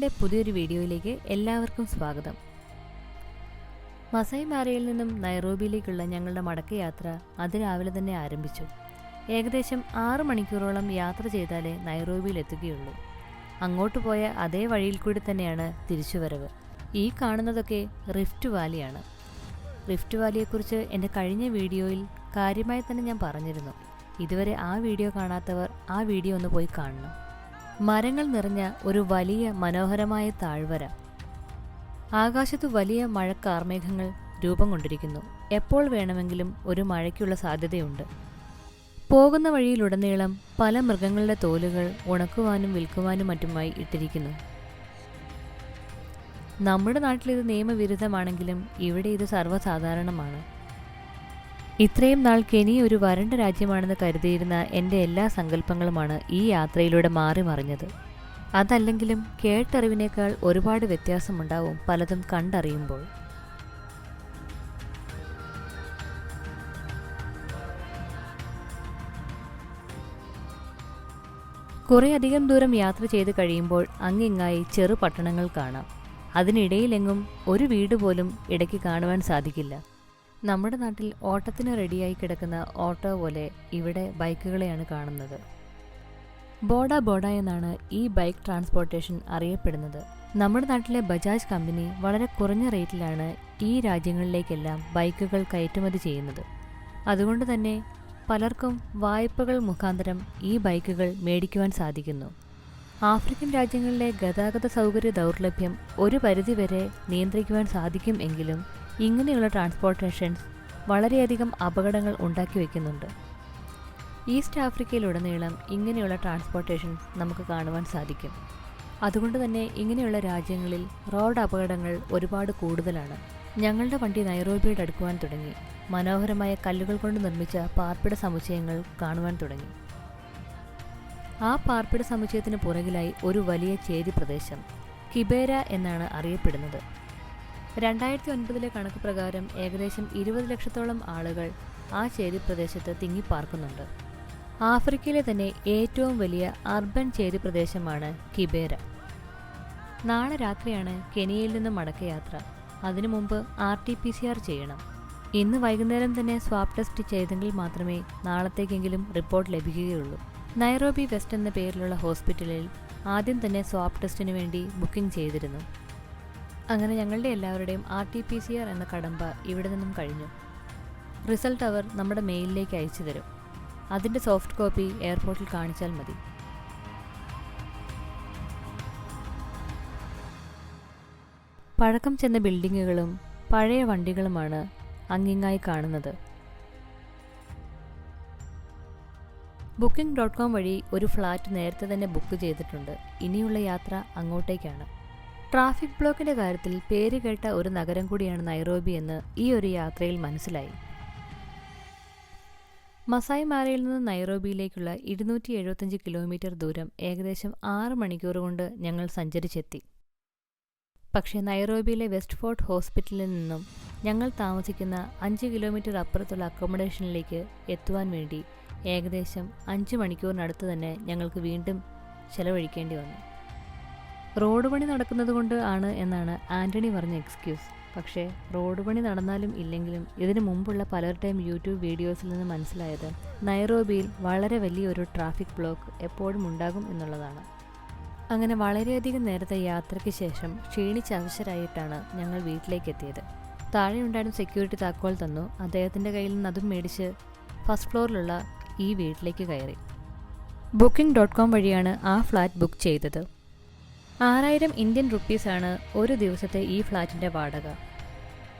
Travel പുതിയൊരു വീഡിയോയിലേക്ക് എല്ലാവർക്കും സ്വാഗതം. മസൈ മാരയിൽ നിന്നും നൈറോബിയിലേക്കുള്ള ഞങ്ങളുടെ മടക്കയാത്ര അതിരാവിലെ തന്നെ ആരംഭിച്ചു. ഏകദേശം ആറ് മണിക്കൂറോളം യാത്ര ചെയ്താലേ നൈറോബിയിൽ എത്തുകയുള്ളൂ. അങ്ങോട്ട് പോയ അതേ വഴിയിൽ കൂടി തന്നെയാണ് തിരിച്ചുവരവ്. ഈ കാണുന്നതൊക്കെ റിഫ്റ്റ് വാലിയാണ്. റിഫ്റ്റ് വാലിയെക്കുറിച്ച് എന്റെ കഴിഞ്ഞ വീഡിയോയിൽ കാര്യമായി തന്നെ ഞാൻ പറഞ്ഞിരുന്നു. ഇതുവരെ ആ വീഡിയോ കാണാത്തവർ ആ വീഡിയോ ഒന്ന് പോയി കാണണം. മരങ്ങൾ നിറഞ്ഞ ഒരു വലിയ മനോഹരമായ താഴ്വര. ആകാശത്ത് വലിയ മഴക്കാർമേഘങ്ങൾ രൂപം കൊണ്ടിരിക്കുന്നു. എപ്പോൾ വേണമെങ്കിലും ഒരു മഴയ്ക്കുള്ള സാധ്യതയുണ്ട്. പോകുന്ന വഴിയിലുടനീളം പല മൃഗങ്ങളുടെ തോലുകൾ ഉണക്കുവാനും വിൽക്കുവാനും മറ്റുമായി ഇട്ടിരിക്കുന്നു. നമ്മുടെ നാട്ടിൽ ഇത് നിയമവിരുദ്ധമാണെങ്കിലും ഇവിടെ ഇത് സർവസാധാരണമാണ്. ഇത്രയും നാൾ കെനി ഒരു വരണ്ട രാജ്യമാണെന്ന് കരുതിയിരുന്ന എന്റെ എല്ലാ സങ്കല്പങ്ങളുമാണ് ഈ യാത്രയിലൂടെ മാറി മറിഞ്ഞത്. അതല്ലെങ്കിലും കേട്ടറിവിനേക്കാൾ ഒരുപാട് വ്യത്യാസമുണ്ടാവും പലതും കണ്ടറിയുമ്പോൾ. കുറേയധികം ദൂരം യാത്ര ചെയ്ത് കഴിയുമ്പോൾ അങ്ങിങ്ങായി ചെറു പട്ടണങ്ങൾ കാണാം. അതിനിടയിലെങ്ങും ഒരു വീട് പോലും ഇടയ്ക്ക് കാണുവാൻ സാധിക്കില്ല. നമ്മുടെ നാട്ടിൽ ഓട്ടത്തിന് റെഡിയായി കിടക്കുന്ന ഓട്ടോ പോലെ ഇവിടെ ബൈക്കുകളെയാണ് കാണുന്നത്. ബോഡ ബോഡ എന്നാണ് ഈ ബൈക്ക് ട്രാൻസ്പോർട്ടേഷൻ അറിയപ്പെടുന്നത്. നമ്മുടെ നാട്ടിലെ ബജാജ് കമ്പനി വളരെ കുറഞ്ഞ റേറ്റിലാണ് ഈ രാജ്യങ്ങളിലേക്കെല്ലാം ബൈക്കുകൾ കയറ്റുമതി ചെയ്യുന്നത്. അതുകൊണ്ട് തന്നെ പലർക്കും വായ്പകൾ മുഖാന്തരം ഈ ബൈക്കുകൾ മേടിക്കുവാൻ സാധിക്കുന്നു. ആഫ്രിക്കൻ രാജ്യങ്ങളിലെ ഗതാഗത സൗകര്യ ദൗർലഭ്യം ഒരു പരിധിവരെ നിയന്ത്രിക്കുവാൻ സാധിക്കും എങ്കിലും ഇങ്ങനെയുള്ള ട്രാൻസ്പോർട്ടേഷൻസ് വളരെയധികം അപകടങ്ങൾ ഉണ്ടാക്കി വയ്ക്കുന്നുണ്ട് ഈസ്റ്റ് ആഫ്രിക്കയിലുടനീളം ഇങ്ങനെയുള്ള ട്രാൻസ്പോർട്ടേഷൻസ് നമുക്ക് കാണുവാൻ സാധിക്കും. അതുകൊണ്ട് തന്നെ ഇങ്ങനെയുള്ള രാജ്യങ്ങളിൽ റോഡ് അപകടങ്ങൾ ഒരുപാട് കൂടുതലാണ്. ഞങ്ങളുടെ വണ്ടി നൈറോബിയോട് അടുക്കുവാൻ തുടങ്ങി. മനോഹരമായ കല്ലുകൾ കൊണ്ട് നിർമ്മിച്ച പാർപ്പിട സമുച്ചയങ്ങൾ കാണുവാൻ തുടങ്ങി. ആ പാർപ്പിട സമുച്ചയത്തിന് പുറകിലായി ഒരു വലിയ ചേരി പ്രദേശം കിബേര എന്നാണ് അറിയപ്പെടുന്നത്. രണ്ടായിരത്തി ഒൻപതിലെ കണക്ക് പ്രകാരം ഏകദേശം ഇരുപത് ലക്ഷത്തോളം ആളുകൾ ആ ചേരി പ്രദേശത്ത് തിങ്ങിപ്പാർക്കുന്നുണ്ട്. ആഫ്രിക്കയിലെ തന്നെ ഏറ്റവും വലിയ അർബൻ ചേരി പ്രദേശമാണ് കിബേര. നാളെ രാത്രിയാണ് കെനിയയിൽ നിന്ന് മടക്കയാത്ര അതിനു മുമ്പ് R T P C R ചെയ്യണം. ഇന്ന് വൈകുന്നേരം തന്നെ സ്വാബ് ടെസ്റ്റ് ചെയ്തെങ്കിൽ മാത്രമേ നാളത്തേക്കെങ്കിലും റിപ്പോർട്ട് ലഭിക്കുകയുള്ളൂ. നൈറോബി വെസ്റ്റ് എന്ന പേരിലുള്ള ഹോസ്പിറ്റലിൽ ആദ്യം തന്നെ സ്വാബ് ടെസ്റ്റിന് വേണ്ടി ബുക്കിംഗ് ചെയ്തിരുന്നു. അങ്ങനെ ഞങ്ങളുടെ എല്ലാവരുടെയും R T P C R എന്ന കടമ്പ ഇവിടെ നിന്നും കഴിഞ്ഞു. റിസൾട്ട് അവർ നമ്മുടെ മെയിലിലേക്ക് അയച്ചു തരും. അതിന്റെ സോഫ്റ്റ് കോപ്പി എയർപോർട്ടിൽ കാണിച്ചാൽ മതി. പഴക്കം ചെന്ന ബിൽഡിങ്ങുകളും പഴയ വണ്ടികളുമാണ് അങ്ങിങ്ങായി കാണുന്നത്. ബുക്കിംഗ് ഡോട്ട് കോം വഴി ഒരു ഫ്ലാറ്റ് നേരത്തെ തന്നെ ബുക്ക് ചെയ്തിട്ടുണ്ട്. ഇനിയുള്ള യാത്ര അങ്ങോട്ടേക്കാണ്. ട്രാഫിക് ബ്ലോക്കിന്റെ കാര്യത്തിൽ പേര് കേട്ട ഒരു നഗരം കൂടിയാണ് നൈറോബി എന്ന് ഈ ഒരു യാത്രയിൽ മനസ്സിലായി. മസായ് മാരയിൽ നിന്ന് നൈറോബിയിലേക്കുള്ള ഇരുന്നൂറ്റി എഴുപത്തഞ്ച് കിലോമീറ്റർ ദൂരം ഏകദേശം ആറ് മണിക്കൂർ കൊണ്ട് ഞങ്ങൾ സഞ്ചരിച്ചെത്തി. പക്ഷേ നൈറോബിയിലെ വെസ്റ്റ് ഫോർട്ട് ഹോസ്പിറ്റലിൽ നിന്നും ഞങ്ങൾ താമസിക്കുന്ന അഞ്ച് കിലോമീറ്റർ അപ്പുറത്തുള്ള അക്കോമഡേഷനിലേക്ക് എത്തുവാൻ വേണ്ടി ഏകദേശം അഞ്ച് മണിക്കൂറിനടുത്ത് തന്നെ ഞങ്ങൾക്ക് വീണ്ടും ചെലവഴിക്കേണ്ടി വന്നു. റോഡ് പണി നടക്കുന്നത് കൊണ്ട് ആണ് എന്നാണ് ആന്റണി പറഞ്ഞ എക്സ്ക്യൂസ്. പക്ഷേ റോഡ് പണി നടന്നാലും ഇല്ലെങ്കിലും ഇതിനു മുമ്പുള്ള പലരുടെയും യൂട്യൂബ് വീഡിയോസിൽ നിന്ന് മനസ്സിലായത് നൈറോബിയിൽ വളരെ വലിയൊരു ട്രാഫിക് ബ്ലോക്ക് എപ്പോഴും ഉണ്ടാകും എന്നുള്ളതാണ്. അങ്ങനെ വളരെയധികം നേരത്തെ യാത്രയ്ക്ക് ശേഷം ക്ഷീണിച്ച് അവശരായിട്ടാണ് ഞങ്ങൾ വീട്ടിലേക്ക് എത്തിയത് താഴെ ഉണ്ടായിരുന്ന സെക്യൂരിറ്റി താക്കോൽ തന്നു. അദ്ദേഹത്തിന്റെ കയ്യിൽ നിന്ന് അതും മേടിച്ച് ഫസ്റ്റ് ഫ്ലോറിലുള്ള ഈ വീട്ടിലേക്ക് കയറി. ബുക്കിംഗ് ഡോട്ട് കോം വഴിയാണ് ആ ഫ്ലാറ്റ് ബുക്ക് ചെയ്തത്. ആറായിരം ഇന്ത്യൻ റുപ്പീസാണ് ഒരു ദിവസത്തെ ഈ ഫ്ലാറ്റിന്റെ വാടക.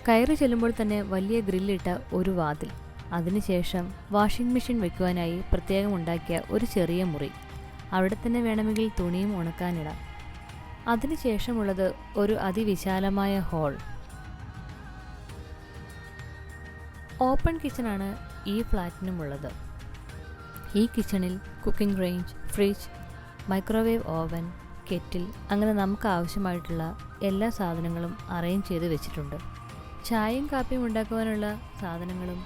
കയറി ചെല്ലുമ്പോൾ തന്നെ വലിയ ഗ്രില്ലിട്ട ഒരു വാതിൽ. അതിനുശേഷം വാഷിംഗ് മെഷീൻ വെക്കുവാനായി പ്രത്യേകം ഉണ്ടാക്കിയ ഒരു ചെറിയ മുറി. അവിടെ തന്നെ വേണമെങ്കിൽ തുണിയും ഉണക്കാനിടാം. അതിനുശേഷമുള്ളത് ഒരു അതിവിശാലമായ ഹാൾ. ഓപ്പൺ കിച്ചണാണ് ഈ ഫ്ലാറ്റിനുമുള്ളത് ഈ കിച്ചണിൽ cooking range fridge microwave oven kettle അങ്ങനെ നമുക്ക് ആവശ്യമായിട്ടുള്ള എല്ലാ സാധനങ്ങളും അറേഞ്ച് ചെയ്ത് വെച്ചിട്ടുണ്ട്. ചായയും കാപ്പിയും ഉണ്ടാക്കുവാനുള്ള സാധനങ്ങളും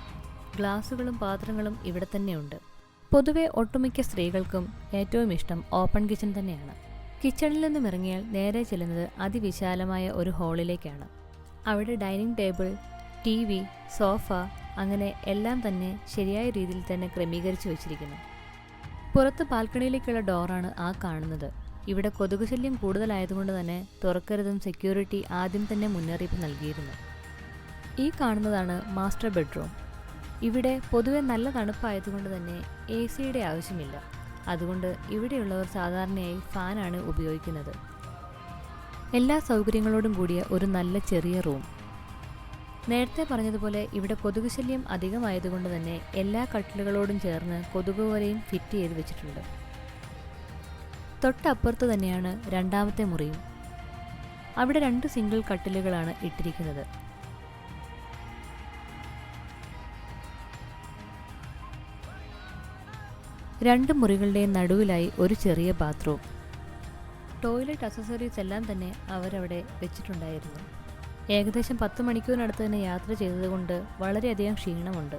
ഗ്ലാസുകളും പാത്രങ്ങളും ഇവിടെ തന്നെയുണ്ട്. പൊതുവെ ഒട്ടുമിക്ക സ്ത്രീകൾക്കും ഏറ്റവും ഇഷ്ടം ഓപ്പൺ കിച്ചൺ തന്നെയാണ്. കിച്ചണിൽ നിന്നും ഇറങ്ങിയാൽ നേരെ ചെല്ലുന്നത് അതിവിശാലമായ ഒരു ഹാളിലേക്കാണ് അവിടെ dining table T V sofa അങ്ങനെ എല്ലാം തന്നെ ശരിയായ രീതിയിൽ തന്നെ ക്രമീകരിച്ചു വച്ചിരിക്കുന്നു. പുറത്ത് ബാൽക്കണിയിലേക്കുള്ള ഡോറാണ് ആ കാണുന്നത്. ഇവിടെ കൊതുക് ശല്യം കൂടുതലായതുകൊണ്ട് തന്നെ തുറക്കരുതും സെക്യൂരിറ്റി ആദ്യം തന്നെ മുന്നറിയിപ്പ് നൽകിയിരുന്നു. ഈ കാണുന്നതാണ് മാസ്റ്റർ ബെഡ്റൂം ഇവിടെ പൊതുവെ നല്ല തണുപ്പായതുകൊണ്ട് തന്നെ എ സിയുടെ ആവശ്യമില്ല. അതുകൊണ്ട് ഇവിടെയുള്ളവർ സാധാരണയായി ഫാനാണ് ഉപയോഗിക്കുന്നത്. എല്ലാ സൗകര്യങ്ങളോടും കൂടിയ ഒരു നല്ല ചെറിയ റൂം നേരത്തെ പറഞ്ഞതുപോലെ ഇവിടെ കൊതുക് ശല്യം അധികമായതുകൊണ്ട് തന്നെ എല്ലാ കട്ടിലുകളോടും ചേർന്ന് കൊതുക് വലയും ഫിറ്റ് ചെയ്ത് വെച്ചിട്ടുണ്ട്. തൊട്ടപ്പുറത്ത് തന്നെയാണ് രണ്ടാമത്തെ മുറിയും. അവിടെ രണ്ട് സിംഗിൾ കട്ടിലുകളാണ് ഇട്ടിരിക്കുന്നത്. രണ്ട് മുറികളുടെയും നടുവിലായി ഒരു ചെറിയ ബാത്റൂം. ടോയ്ലറ്റ് അക്സസറീസ് എല്ലാം തന്നെ അവരവിടെ വെച്ചിട്ടുണ്ടായിരുന്നു. ഏകദേശം പത്ത് മണിക്കൂറിനടുത്ത് തന്നെ യാത്ര ചെയ്തതുകൊണ്ട് വളരെയധികം ക്ഷീണമുണ്ട്.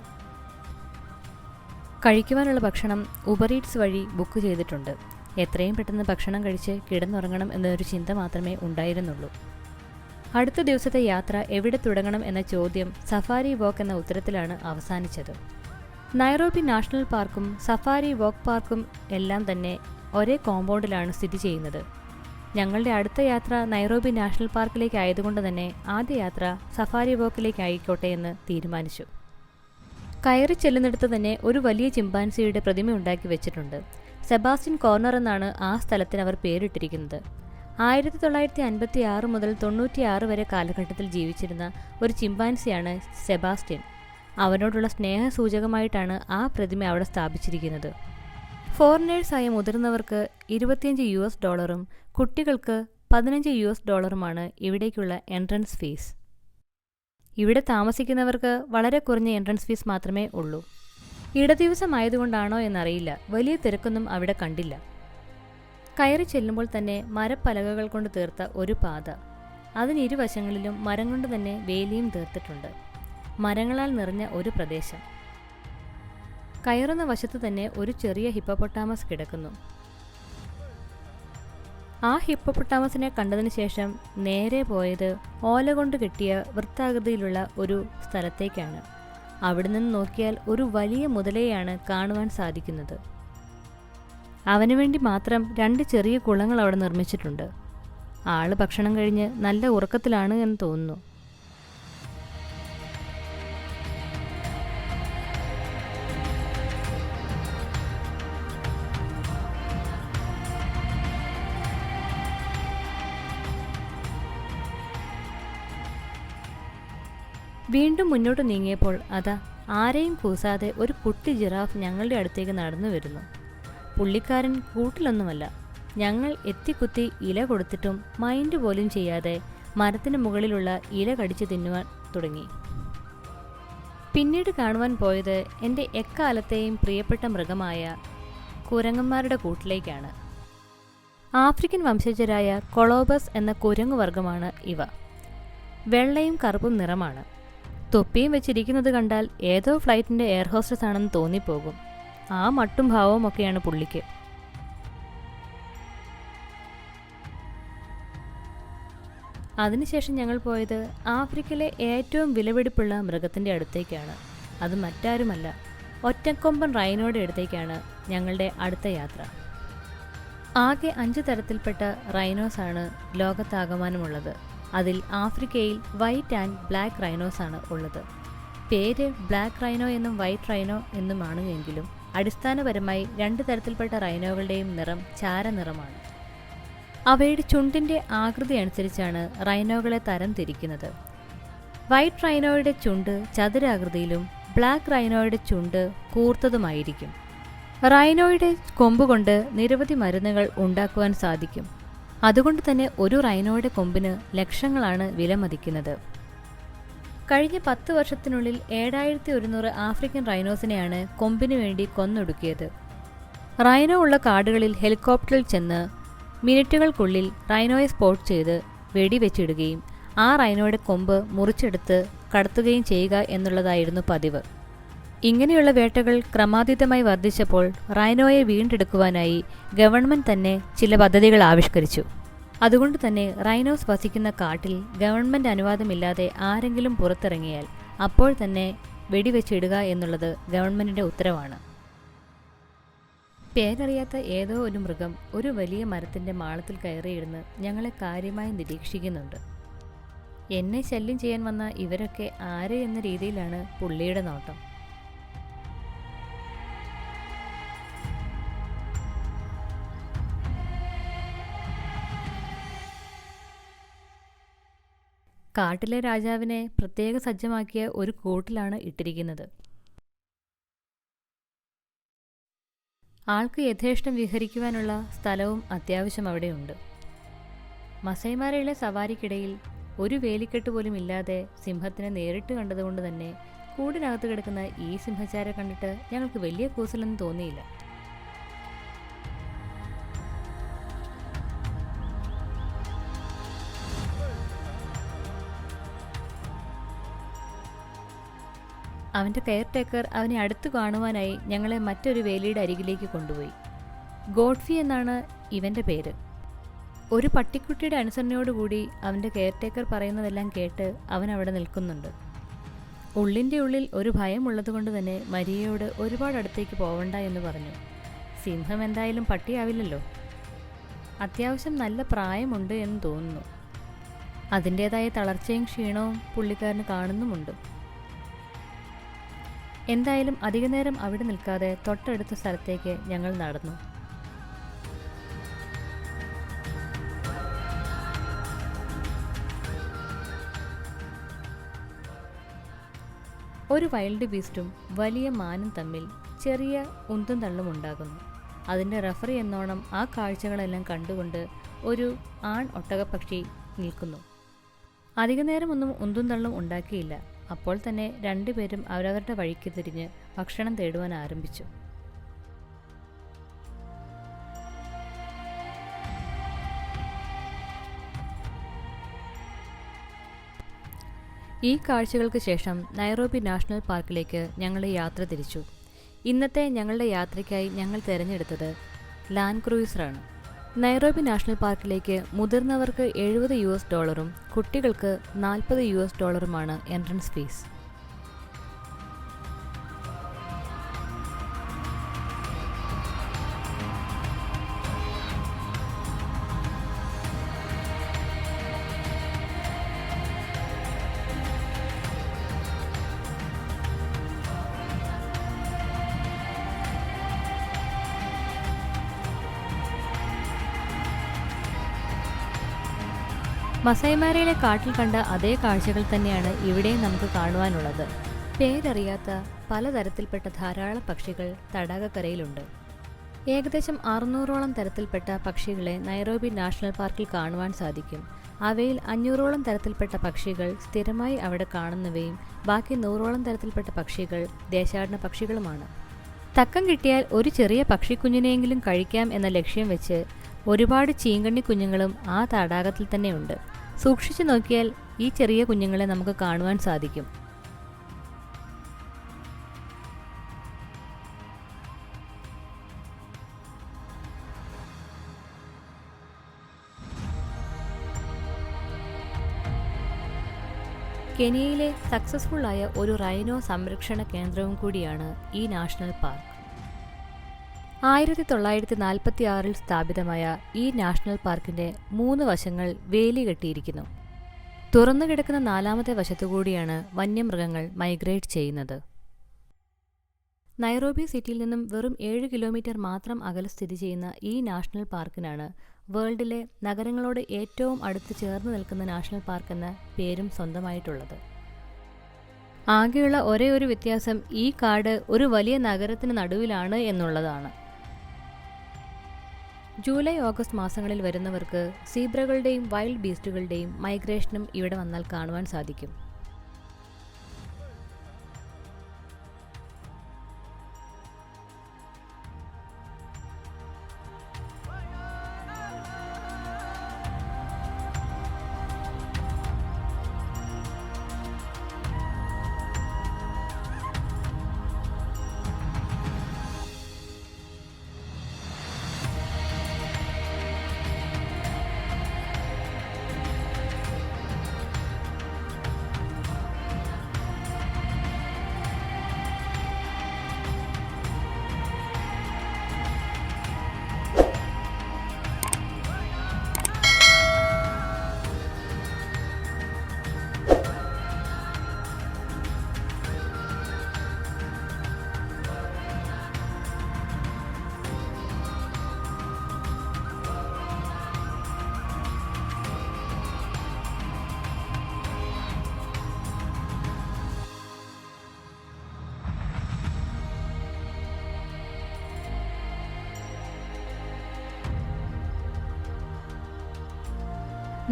കഴിക്കുവാനുള്ള ഭക്ഷണം ഉബർ ഈറ്റ്സ് വഴി ബുക്ക് ചെയ്തിട്ടുണ്ട്. എത്രയും പെട്ടെന്ന് ഭക്ഷണം കഴിച്ച് കിടന്നുറങ്ങണം എന്നൊരു ചിന്ത മാത്രമേ ഉണ്ടായിരുന്നുള്ളൂ. അടുത്ത ദിവസത്തെ യാത്ര എവിടെ തുടങ്ങണം എന്ന ചോദ്യം സഫാരി വോക്ക് എന്ന ഉത്തരത്തിലാണ് അവസാനിച്ചത്. നൈറോബി നാഷണൽ പാർക്കും സഫാരി വോക്ക് പാർക്കും എല്ലാം തന്നെ ഒരേ കോമ്പൗണ്ടിലാണ് സ്ഥിതി ചെയ്യുന്നത്. ഞങ്ങളുടെ അടുത്ത യാത്ര നൈറോബി നാഷണൽ പാർക്കിലേക്ക് ആയതുകൊണ്ട് തന്നെ ആദ്യ യാത്ര സഫാരി വോക്കിലേക്ക് ആയിക്കോട്ടെ എന്ന് തീരുമാനിച്ചു. കയറി ചെല്ലുന്നിടത്ത് തന്നെ ഒരു വലിയ ചിമ്പാൻസിയുടെ പ്രതിമ ഉണ്ടാക്കി വെച്ചിട്ടുണ്ട്. സെബാസ്റ്റ്യൻ കോർണർ എന്നാണ് ആ സ്ഥലത്തിന് അവർ പേരിട്ടിരിക്കുന്നത്. ആയിരത്തി തൊള്ളായിരത്തി അൻപത്തി ആറ് മുതൽ തൊണ്ണൂറ്റിയാറ് വരെ കാലഘട്ടത്തിൽ ജീവിച്ചിരുന്ന ഒരു ചിമ്പാൻസിയാണ് സെബാസ്റ്റ്യൻ. അവനോടുള്ള സ്നേഹസൂചകമായിട്ടാണ് ആ പ്രതിമ അവിടെ സ്ഥാപിച്ചിരിക്കുന്നത്. ഫോറിനേഴ്സായ മുതിർന്നവർക്ക് ഇരുപത്തിയഞ്ച് യു എസ് ഡോളറും കുട്ടികൾക്ക് പതിനഞ്ച് യു എസ് ഡോളറുമാണ് ഇവിടേക്കുള്ള എൻട്രൻസ് ഫീസ്. ഇവിടെ താമസിക്കുന്നവർക്ക് വളരെ കുറഞ്ഞ എൻട്രൻസ് ഫീസ് മാത്രമേ ഉള്ളൂ. ഇടദിവസമായതുകൊണ്ടാണോ എന്നറിയില്ല. വലിയ തിരക്കൊന്നും അവിടെ കണ്ടില്ല. കയറി ചെല്ലുമ്പോൾ തന്നെ മരപ്പലകകൾ കൊണ്ട് തീർത്ത ഒരു പാത. അതിനിരുവശങ്ങളിലും മരം കൊണ്ട് തന്നെ വേലിയും തീർത്തിട്ടുണ്ട്. മരങ്ങളാൽ നിറഞ്ഞ ഒരു പ്രദേശം. കയറുന്ന വശത്ത് തന്നെ ഒരു ചെറിയ ഹിപ്പോപ്പൊട്ടാമസ് കിടക്കുന്നു. ആ ഹിപ്പോപ്പൊട്ടാമസിനെ കണ്ടതിന് ശേഷം നേരെ പോയത് ഓല കൊണ്ട് കെട്ടിയ വൃത്താകൃതിയിലുള്ള ഒരു സ്ഥലത്തേക്കാണ്. അവിടെ നിന്ന് നോക്കിയാൽ ഒരു വലിയ മുതലയാണ് കാണുവാൻ സാധിക്കുന്നത്. അവന് വേണ്ടി മാത്രം രണ്ട് ചെറിയ കുളങ്ങൾ അവിടെ നിർമ്മിച്ചിട്ടുണ്ട്. ആൾ ഭക്ഷണം കഴിഞ്ഞ് നല്ല ഉറക്കത്തിലാണ് എന്ന് തോന്നുന്നു. വീണ്ടും മുന്നോട്ട് നീങ്ങിയപ്പോൾ അതാ ആരെയും കൂസാതെ ഒരു കുട്ടി ജിറാഫ് ഞങ്ങളുടെ അടുത്തേക്ക് നടന്നു വരുന്നു. പുള്ളിക്കാരൻ കൂട്ടിലൊന്നുമല്ല. ഞങ്ങൾ എത്തിക്കുത്തി ഇല കൊടുത്തിട്ടും മൈൻഡ് പോലും ചെയ്യാതെ മരത്തിന് മുകളിലുള്ള ഇല കടിച്ചു തിന്നുവാൻ തുടങ്ങി. പിന്നീട് കാണുവാൻ പോയത് എന്റെ എക്കാലത്തെയും പ്രിയപ്പെട്ട മൃഗമായ കുരങ്ങന്മാരുടെ കൂട്ടിലേക്കാണ്. ആഫ്രിക്കൻ വംശജരായ കൊളോബസ് എന്ന കുരങ്ങു വർഗമാണ് ഇവ. വെള്ളയും കറുപ്പും നിറമാണ്. തൊപ്പിയും വെച്ചിരിക്കുന്നത് കണ്ടാൽ ഏതോ ഫ്ലൈറ്റിന്റെ എയർ ഹോസ്റ്റസ് ആണെന്ന് തോന്നിപ്പോകും. ആ മട്ടും ഭാവവും ഒക്കെയാണ് പുള്ളിക്ക്. അതിനുശേഷം ഞങ്ങൾ പോയത് ആഫ്രിക്കയിലെ ഏറ്റവും വിലപിടിപ്പുള്ള മൃഗത്തിന്റെ അടുത്തേക്കാണ്. അത് മറ്റാരുമല്ല ഒറ്റക്കൊമ്പൻ റൈനോയുടെ അടുത്തേക്കാണ് ഞങ്ങളുടെ അടുത്ത യാത്ര. ആകെ അഞ്ച് തരത്തിൽപ്പെട്ട റൈനോസാണ് ലോകത്താകമാനമുള്ളത്. അതിൽ ആഫ്രിക്കയിൽ വൈറ്റ് ആൻഡ് ബ്ലാക്ക് റൈനോസ് ആണ് ഉള്ളത്. പേര് ബ്ലാക്ക് റൈനോ എന്നും വൈറ്റ് റൈനോ എന്നുമാണ് എങ്കിലും അടിസ്ഥാനപരമായി രണ്ട് തരത്തിൽപ്പെട്ട റൈനോകളുടെയും നിറം ചാരനിറമാണ്. അവയുടെ ചുണ്ടിന്റെ ആകൃതി അനുസരിച്ചാണ് റൈനോകളെ തരം തിരിക്കുന്നത്. വൈറ്റ് റൈനോയുടെ ചുണ്ട് ചതുരാകൃതിയിലും ബ്ലാക്ക് റൈനോയുടെ ചുണ്ട് കൂർത്തതുമായിരിക്കും. റൈനോയുടെ കൊമ്പുകൊണ്ട് നിരവധി മരുന്നുകൾ ഉണ്ടാക്കുവാൻ സാധിക്കും. അതുകൊണ്ട് തന്നെ ഒരു റൈനോയുടെ കൊമ്പിന് ലക്ഷങ്ങളാണ് വിലമതിക്കുന്നത് കഴിഞ്ഞ പത്ത് വർഷത്തിനുള്ളിൽ ഏഴായിരത്തി ഒരുന്നൂറ് ആഫ്രിക്കൻ റൈനോസിനെയാണ് കൊമ്പിന് വേണ്ടി കൊന്നൊടുക്കിയത്. റൈനോ ഉള്ള കാടുകളിൽ ഹെലികോപ്റ്ററിൽ ചെന്ന് മിനിറ്റുകൾക്കുള്ളിൽ റൈനോയെ സ്പോട്ട് ചെയ്ത് വെടിവെച്ചിടുകയും ആ റൈനോയുടെ കൊമ്പ് മുറിച്ചെടുത്ത് കടത്തുകയും ചെയ്യുക എന്നുള്ളതായിരുന്നു പതിവ്. ഇങ്ങനെയുള്ള വേട്ടകൾ ക്രമാതീതമായി വർദ്ധിച്ചപ്പോൾ റൈനോയെ വീണ്ടെടുക്കുവാനായി ഗവൺമെന്റ് തന്നെ ചില പദ്ധതികൾ ആവിഷ്കരിച്ചു. അതുകൊണ്ട് തന്നെ റൈനോസ് വസിക്കുന്ന കാട്ടിൽ ഗവൺമെന്റ് അനുവാദമില്ലാതെ ആരെങ്കിലും പുറത്തിറങ്ങിയാൽ അപ്പോൾ തന്നെ വെടിവെച്ചിടുക എന്നുള്ളത് ഗവൺമെന്റിന്റെ ഉത്തരവാണ്. പേരറിയാത്ത ഏതോ ഒരു മൃഗം ഒരു വലിയ മരത്തിന്റെ മാളത്തിൽ കയറിയിരുന്ന് ഞങ്ങളെ കാര്യമായി നിരീക്ഷിക്കുന്നുണ്ട്. എന്നെ ശല്യം ചെയ്യാൻ വന്ന ഇവരൊക്കെ ആരെ എന്ന രീതിയിലാണ് പുള്ളിയുടെ നോട്ടം. കാട്ടിലെ രാജാവിനെ പ്രത്യേക സജ്ജമാക്കിയ ഒരു കൂട്ടിലാണ് ഇട്ടിരിക്കുന്നത്. ആൾക്ക് യഥേഷ്ടം വിഹരിക്കുവാനുള്ള സ്ഥലവും അത്യാവശ്യം അവിടെയുണ്ട്. മസൈമാരയിലെ സവാരിക്കിടയിൽ ഒരു വേലിക്കെട്ട് പോലും ഇല്ലാതെ സിംഹത്തിനെ നേരിട്ട് കണ്ടതുകൊണ്ട് തന്നെ കൂടിനകത്ത് കിടക്കുന്ന ഈ സിംഹചാരെ കണ്ടിട്ട് ഞങ്ങൾക്ക് വലിയ കൂസലൊന്നും തോന്നിയില്ല. അവന്റെ കെയർടേക്കർ അവനെ അടുത്തു കാണുവാനായി ഞങ്ങളെ മറ്റൊരു വേലിയുടെ അരികിലേക്ക് കൊണ്ടുപോയി. ഗോഡ്ഫി എന്നാണ് ഇവന്റെ പേര്. ഒരു പട്ടിക്കുട്ടിയുടെ അനുസരണയോടുകൂടി അവന്റെ കെയർടേക്കർ പറയുന്നതെല്ലാം കേട്ട് അവൻ അവിടെ നിൽക്കുന്നുണ്ട്. ഉള്ളിന്റെ ഉള്ളിൽ ഒരു ഭയം ഉള്ളതുകൊണ്ട് തന്നെ മരിയയോട് ഒരുപാട് അടുത്തേക്ക് പോവണ്ട എന്ന് പറഞ്ഞു. സിംഹം എന്തായാലും പട്ടിയാവില്ലല്ലോ. അത്യാവശ്യം നല്ല പ്രായമുണ്ട് എന്ന് തോന്നുന്നു. അതിന്റേതായ തളർച്ചയും ക്ഷീണവും പുള്ളിക്കാരന് കാണുന്നുമുണ്ട്. എന്തായാലും അധികനേരം അവിടെ നിൽക്കാതെ തൊട്ടടുത്ത സ്ഥലത്തേക്ക് ഞങ്ങൾ നടന്നു. ഒരു വൈൽഡ് ബീസ്റ്റും വലിയ മാനും തമ്മിൽ ചെറിയ ഉന്തും തള്ളും ഉണ്ടാകുന്നു. അതിന്റെ റഫറി എന്നോണം ആ കാഴ്ചകളെല്ലാം കണ്ടുകൊണ്ട് ഒരു ആൺ ഒട്ടകപ്പക്ഷി നിൽക്കുന്നു. അധികനേരമൊന്നും ഉന്തും തള്ളും ഉണ്ടാക്കിയില്ല. അപ്പോൾ തന്നെ രണ്ടുപേരും അവരവരുടെ വഴിക്ക് തിരിഞ്ഞ് ഭക്ഷണം തേടുവാൻ ആരംഭിച്ചു. ഈ കാഴ്ചകൾക്ക് ശേഷം നൈറോബി നാഷണൽ പാർക്കിലേക്ക് ഞങ്ങൾ യാത്ര തിരിച്ചു. ഇന്നത്തെ ഞങ്ങളുടെ യാത്രയ്ക്കായി ഞങ്ങൾ തിരഞ്ഞെടുത്തത് ലാൻഡ് ക്രൂയിസറാണ്. നൈറോബി നാഷണൽ പാർക്കിലേക്ക് മുതിർന്നവർക്ക് എഴുപത് യു എസ് ഡോളറും കുട്ടികൾക്ക് നാൽപ്പത് യു എസ് ഡോളറുമാണ് എൻട്രൻസ് ഫീസ്. മസൈമാരയിലെ കാട്ടിൽ കണ്ട അതേ കാഴ്ചകൾ തന്നെയാണ് ഇവിടെയും നമുക്ക് കാണുവാനുള്ളത്. പേരറിയാത്ത പലതരത്തിൽപ്പെട്ട ധാരാളം പക്ഷികൾ തടാകക്കരയിലുണ്ട്. ഏകദേശം അറുന്നൂറോളം തരത്തിൽപ്പെട്ട പക്ഷികളെ നൈറോബി നാഷണൽ പാർക്കിൽ കാണുവാൻ സാധിക്കും. അവയിൽ അഞ്ഞൂറോളം തരത്തിൽപ്പെട്ട പക്ഷികൾ സ്ഥിരമായി അവിടെ കാണുന്നവയും ബാക്കി നൂറോളം തരത്തിൽപ്പെട്ട പക്ഷികൾ ദേശാടന പക്ഷികളുമാണ്. തക്കം കിട്ടിയാൽ ഒരു ചെറിയ പക്ഷിക്കുഞ്ഞിനെയെങ്കിലും കഴിക്കാം എന്ന ലക്ഷ്യം വെച്ച് ഒരുപാട് ചീങ്കണ്ണി കുഞ്ഞുങ്ങളും ആ തടാകത്തിൽ തന്നെയുണ്ട്. സൂക്ഷിച്ചു നോക്കിയാൽ ഈ ചെറിയ കുഞ്ഞുങ്ങളെ നമുക്ക് കാണുവാൻ സാധിക്കും. കെനിയയിലെ സക്സസ്ഫുള്ളായ ഒരു റൈനോ സംരക്ഷണ കേന്ദ്രവും കൂടിയാണ് ഈ നാഷണൽ പാർക്ക്. ആയിരത്തി തൊള്ളായിരത്തി നാൽപ്പത്തി ആറിൽ സ്ഥാപിതമായ ഈ നാഷണൽ പാർക്കിന്റെ മൂന്ന് വശങ്ങൾ വേലി കെട്ടിയിരിക്കുന്നു. തുറന്നു കിടക്കുന്ന നാലാമത്തെ വശത്തുകൂടിയാണ് വന്യമൃഗങ്ങൾ മൈഗ്രേറ്റ് ചെയ്യുന്നത്. നൈറോബി സിറ്റിയിൽ നിന്നും വെറും ഏഴ് കിലോമീറ്റർ മാത്രം അകലെ സ്ഥിതി ചെയ്യുന്ന ഈ നാഷണൽ പാർക്കിനാണ് വേൾഡിലെ നഗരങ്ങളോട് ഏറ്റവും അടുത്ത് ചേർന്ന് നിൽക്കുന്ന നാഷണൽ പാർക്ക് എന്ന പേരും സ്വന്തമായിട്ടുള്ളത്. ആകെയുള്ള ഒരേ ഒരു വ്യത്യാസം ഈ കാട് ഒരു വലിയ നഗരത്തിന് നടുവിലാണ് എന്നുള്ളതാണ്. ജൂലൈ ഓഗസ്റ്റ് മാസങ്ങളിൽ വരുന്നവർക്ക് സീബ്രകളുടെയും വൈൽഡ് ബീസ്റ്റുകളുടെയും മൈഗ്രേഷനും ഇവിടെ വന്നാൽ കാണുവാൻ സാധിക്കും.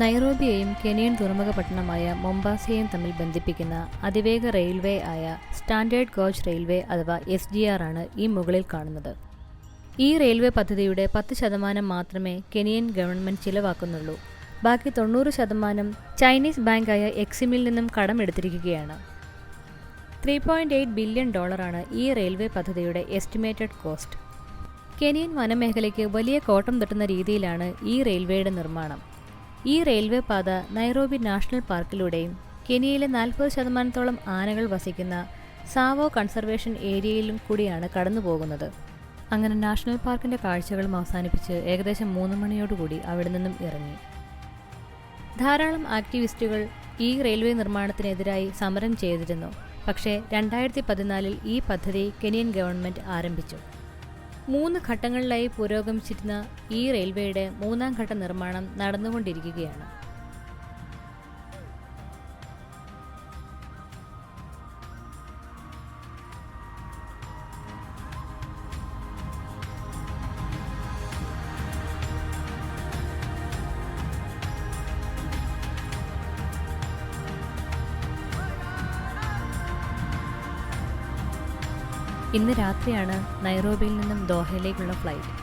നൈറോബിയെയും കെനിയൻ തുറമുഖ പട്ടണമായ മൊംബാസയെയും തമ്മിൽ ബന്ധിപ്പിക്കുന്ന അതിവേഗ റെയിൽവേ ആയ സ്റ്റാൻഡേർഡ് ഗോജ് റെയിൽവേ അഥവാ എസ് ജി ആർ ആണ് ഈ മുകളിൽ കാണുന്നത്. ഈ റെയിൽവേ പദ്ധതിയുടെ പത്ത് ശതമാനം മാത്രമേ കെനിയൻ ഗവൺമെന്റ് ചിലവാക്കുന്നുള്ളൂ. ബാക്കി തൊണ്ണൂറ് ശതമാനം ചൈനീസ് ബാങ്കായ എക്സിമിൽ നിന്നും കടമെടുത്തിരിക്കുകയാണ്. ത്രീ പോയിന്റ് എയ്റ്റ് ബില്യൺ ഡോളറാണ് ഈ റെയിൽവേ പദ്ധതിയുടെ എസ്റ്റിമേറ്റഡ് കോസ്റ്റ്. കെനിയൻ വനമേഖലയ്ക്ക് വലിയ കോട്ടം തട്ടുന്ന രീതിയിലാണ് ഈ റെയിൽവേയുടെ നിർമ്മാണം. ഈ റെയിൽവേ പാത നൈറോബി നാഷണൽ പാർക്കിലൂടെയും കെനിയയിലെ നാൽപ്പത് ശതമാനത്തോളം ആനകൾ വസിക്കുന്ന സാവോ കൺസർവേഷൻ ഏരിയയിലും കൂടിയാണ് കടന്നു പോകുന്നത് അങ്ങനെ നാഷണൽ പാർക്കിന്റെ കാഴ്ചകളും അവസാനിപ്പിച്ച് ഏകദേശം മൂന്ന് മണിയോടുകൂടി അവിടെ നിന്നും ഇറങ്ങി. ധാരാളം ആക്ടിവിസ്റ്റുകൾ ഈ റെയിൽവേ നിർമ്മാണത്തിനെതിരായി സമരം ചെയ്തിരുന്നു. പക്ഷേ രണ്ടായിരത്തി പതിനാലിൽ ഈ പദ്ധതി കെനിയൻ ഗവൺമെന്റ് ആരംഭിച്ചു. മൂന്ന് ഘട്ടങ്ങളിലായി പുരോഗമിച്ചിരുന്ന ഈ റെയിൽവേയുടെ മൂന്നാം ഘട്ട നിർമ്മാണം നടന്നുകൊണ്ടിരിക്കുകയാണ്. ഇന്ന് രാത്രിയാണ് നൈറോബിയിൽ നിന്നും ദോഹയിലേക്കുള്ള ഫ്ലൈറ്റ്.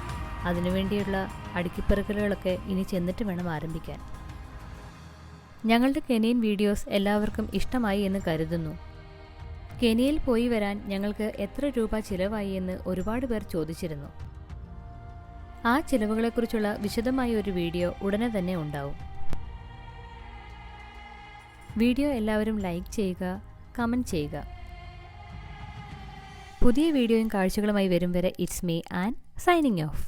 അതിനുവേണ്ടിയുള്ള അടുക്കിപ്പെറുക്കലുകളൊക്കെ ഇനി ചെന്നിട്ട് വേണം ആരംഭിക്കാൻ. ഞങ്ങളുടെ കെനിയൻ വീഡിയോസ് എല്ലാവർക്കും ഇഷ്ടമായി എന്ന് കരുതുന്നു. കെനിയയിൽ പോയി വരാൻ ഞങ്ങൾക്ക് എത്ര രൂപ ചിലവായി എന്ന് ഒരുപാട് പേർ ചോദിച്ചിരുന്നു. ആ ചിലവുകളെക്കുറിച്ചുള്ള വിശദമായ ഒരു വീഡിയോ ഉടനെ തന്നെ ഉണ്ടാവും. വീഡിയോ എല്ലാവരും ലൈക്ക് ചെയ്യുക കമന്റ് ചെയ്യുക. പുതിയ വീഡിയോയും കാഴ്ചകളുമായി വരും വരെ it's me and signing off.